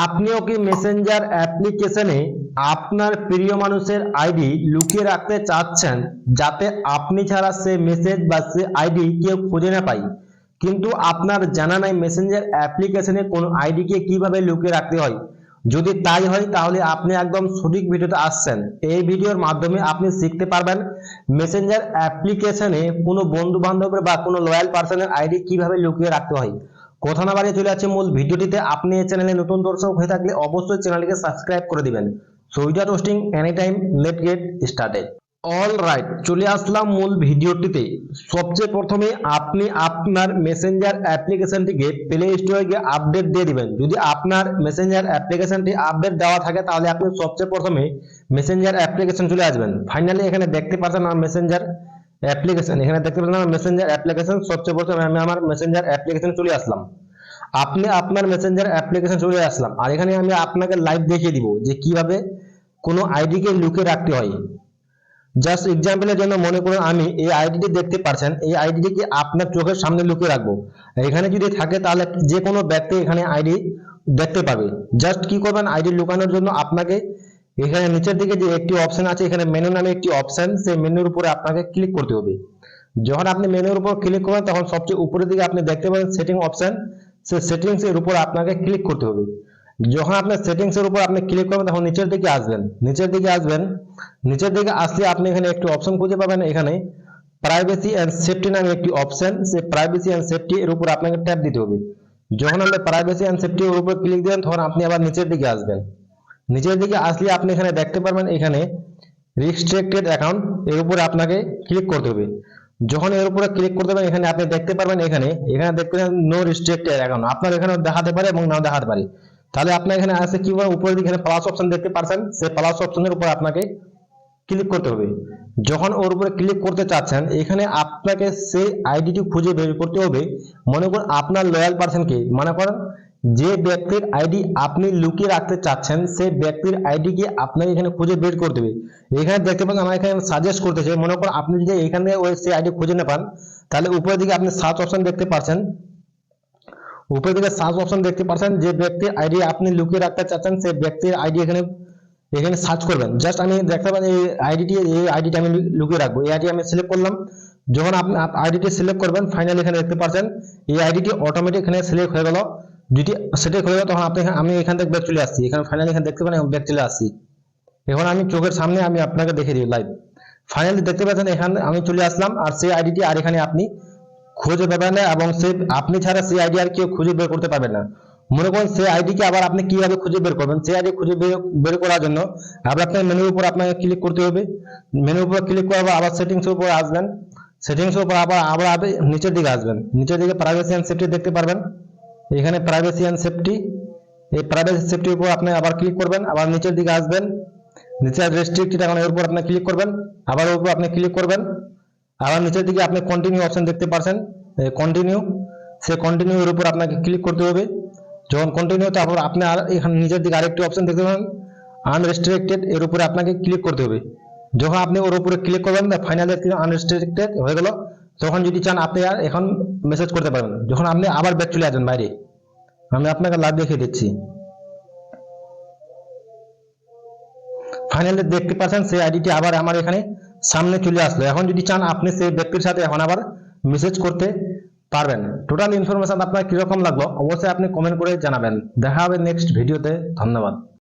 আপনিও কি মেসেঞ্জার অ্যাপ্লিকেশনে আপনার প্রিয় মানুষের আইডি লুকিয়ে রাখতে চাচ্ছেন যাতে আপনি ছাড়া সে মেসেজ বা সে আইডি কেউ খুঁজে না পায়? কিন্তু আপনার জানা নাই মেসেঞ্জার অ্যাপ্লিকেশনে কোনো আইডিকে কীভাবে লুকিয়ে রাখতে হয়? যদি তাই হয়, তাহলে আপনি একদম সঠিক ভিডিওতে আসছেন। এই ভিডিওর মাধ্যমে আপনি শিখতে পারবেন মেসেঞ্জার অ্যাপ্লিকেশনে কোনো বন্ধু বান্ধবের বা কোনো লয়াল পার্সনের আইডি কীভাবে লুকিয়ে রাখতে হয়। কথা না বাড়িয়ে চলে যাচ্ছে মূল ভিডিওটিতে। আপনি এই চ্যানেলে নতুন দর্শক হয়ে থাকলে অবশ্যই চ্যানেলটিকে সাবস্ক্রাইব করে দিবেন। So without hosting any time let get started all right চলে আসলাম মূল ভিডিওটিতে। সবচেয়ে প্রথমে আপনি আপনার মেসেঞ্জার অ্যাপ্লিকেশনটিকে প্লে স্টোরে গিয়ে আপডেট দিয়ে দিবেন। যদি আপনার মেসেঞ্জার অ্যাপ্লিকেশনটি আপডেট দেওয়া থাকে, তাহলে আপনি সবচেয়ে প্রথমে মেসেঞ্জার অ্যাপ্লিকেশন চলে আসবেন। ফাইনালি এখানে দেখতে পাচ্ছেন আমার মেসেঞ্জার অ্যাপ্লিকেশন এখানে দেখতে আমার মেসেঞ্জার অ্যাপ্লিকেশন সবচেয়ে প্রথমে আমি আমার মেসেঞ্জার অ্যাপ্লিকেশন চলে আসলাম। আপনি আপনার মেসেঞ্জার অ্যাপ্লিকেশন চলে আসলাম। আর এখানে আমি আপনাকে লাইভ দেখিয়ে দিব যে কীভাবে কোনো আইডিকে লুকিয়ে রাখতে হয়। জাস্ট এক্সাম্পলের জন্য মনে করুন আমি এই আইডিটি দেখতে পাচ্ছেন এই আইডিটিকে আপনার চোখের সামনে লুকিয়ে রাখব? এখানে যদি থাকে তাহলে যে কোনো ব্যক্তি এখানে আইডি দেখতে পাবে। জাস্ট কি করবেন আইডি লুকানোর জন্য আপনাকে এখানে নিচের দিকে যে একটি অপশন আছে, এখানে মেনু নামে একটি অপশন সেই মেনুর উপরে আপনাকে ক্লিক করতে হবে। যখন আপনি মেনুর উপর ক্লিক করবেন, তখন সবচেয়ে উপরের দিকে আপনি দেখতে পাবেন সেটিং অপশন সেই সেটিংস এর উপর আপনাকে ক্লিক করতে হবে। যখন আপনার সেটিংস এর উপর আপনি ক্লিক করবেন, তখন নিচের দিকে আসবেন। নিচের দিকে আসবেন। নিচের দিকে আসলে আপনি এখানে একটি অপশন খুঁজে পাবেন এখানে প্রাইভেসি এন্ড সেফটি নামে একটি অপশন সেই প্রাইভেসি এন্ড সেফটি এর উপর আপনাকে ট্যাপ দিতে হবে। যখন আপনি প্রাইভেসি এন্ড সেফটি এর উপর ক্লিক দেন তখন আপনি আবার নিচের দিকে আসবেন। নিচের দিকে আসলে আপনি এখানে দেখতে পারবেন এখানে রিস্ট্রিক্টেড অ্যাকাউন্ট এর উপরে আপনাকে ক্লিক করতে হবে। যখন এর উপরে ক্লিক করতে পারেন এখানে আপনি দেখতে পারবেন এখানে এখানে দেখতে পাবেন নো রিস্ট্রিক্টেড অ্যাকাউন্ট আপনার এখানে দেখাতে পারে এবং নাও দেখাতে পারে। তাহলে আপনার এখানে আছে কি উপরের দিকে প্লাস অপশন দেখতে পাচ্ছেন সেই প্লাস অপশনের উপর আপনাকে ক্লিক করতে হবে। যখন ওর উপরে ক্লিক করতে চাচ্ছেন, এখানে আপনাকে সেই আইডিটি খুঁজে বের করতে হবে। মনে করুন আপনার লয়াল পার্সনকে মনে করেন যে ব্যক্তির আইডি আপনি লুকিয়ে রাখতে চাচ্ছেন, সেই ব্যক্তির আইডি কে আপনাকে এখানে খুঁজে বের করতে হবে এখানে দেখতে পান আমার এখানে সাজেস্ট করতেছে, মনে করুন আপনি যদি এখানে ওই সেই আইডি খুঁজে না পান, তাহলে উপরের দিকে আপনি সার্চ অপশন দেখতে পাচ্ছেন উপরের দিকে সার্চ অপশন দেখতে পাচ্ছেন যে ব্যক্তির আইডি আপনি লুকিয়ে রাখতে চাচ্ছেন, সেই ব্যক্তির আইডি এখানে এখানে সার্চ করবেন। জাস্ট আমি দেখতে পাচ্ছি, এই আইডিটি এই আইডিটি আমি লুকিয়ে রাখব। এই আইডি আমি সিলেক্ট করলাম। যখন আপনি আইডিটি সিলেক্ট করবেন ফাইনালি এখানে দেখতে পাচ্ছেন এই আইডিটি অটোমেটিক এখানে সিলেক্ট হয়ে গেল। যদি সিলেক্ট হয়ে গেল তখন আপনি আমি এখান থেকে ব্যাক চলে আসছি। এখানে ফাইনালি এখানে দেখতে পারেন ব্যাক চলে আসছি। এখন আমি চোখের সামনে আমি আপনাকে দেখে দিই লাইভ ফাইনালি দেখতে পাচ্ছেন এখানে আমি চলে আসলাম, আর সেই আইডিটি আর এখানে আপনি খুঁজে পাবেন না, এবং সে, আপনি ছাড়া সেই আইডি আর কেউ খুঁজে বের করতে পারবেন না। মনে করুন, সেই আইডিকে আবার আপনি কীভাবে খুঁজে বের করবেন? সেই আইডি খুঁজে বের- করার জন্য আবার আপনার মেনুর উপর আপনাকে ক্লিক করতে হবে। মেনুর উপর ক্লিক করার পর আবার সেটিংসের উপর আসবেন। সেটিংসের উপর আবার আবার নিচের দিকে আসবেন। নিচের দিকে প্রাইভেসি এন্ড সেফটি দেখতে পারবেন। এখানে প্রাইভেসি এন্ড সেফটি এই প্রাইভেসি সেফটির উপর আপনি আবার ক্লিক করবেন, আবার নিচের দিকে আসবেন, নিচে রেস্ট্রিক্টেড এখন এর উপর আপনি ক্লিক করবেন, আবার ওর উপর আপনি ক্লিক করবেন, আবার নিচের দিকে আপনি কন্টিনিউ অপশন দেখতে পাচ্ছেন কন্টিনিউ সে কন্টিনিউ এর উপর আপনাকে ক্লিক করতে হবে, যখন কন্টিনিউ তারপর আপনি আর এখানে নিচের দিকে আরেকটি অপশন দেখতে পাবেন আনরেস্ট্রিক্টেড এর উপরে আপনাকে ক্লিক করতে হবে, যখন আপনি ওর উপরে ক্লিক করবেন ফাইনালি আনরেস্ট্রিক্টেড হয়ে গেল তখন যদি চান আপনি আর এখন মেসেজ করতে পারবেন। যখন আপনি আবার ব্যাক চলে আসবেন বাইরে, আমি আপনাকে লাভ দেখিয়ে দিচ্ছি। ফাইনালি দেখতে পাচ্ছেন, সেই আইডিটি আবার আমার এখানে সামনে চলে আসলো। এখন যদি চান আপনি সেই ব্যক্তির সাথে এখন আবার মেসেজ করতে পারবেন। টোটাল ইনফরমেশন আপনার কীরকম লাগল, অবশ্যই আপনি কমেন্ট করে জানাবেন। দেখা হবে নেক্সট ভিডিওতে ধন্যবাদ।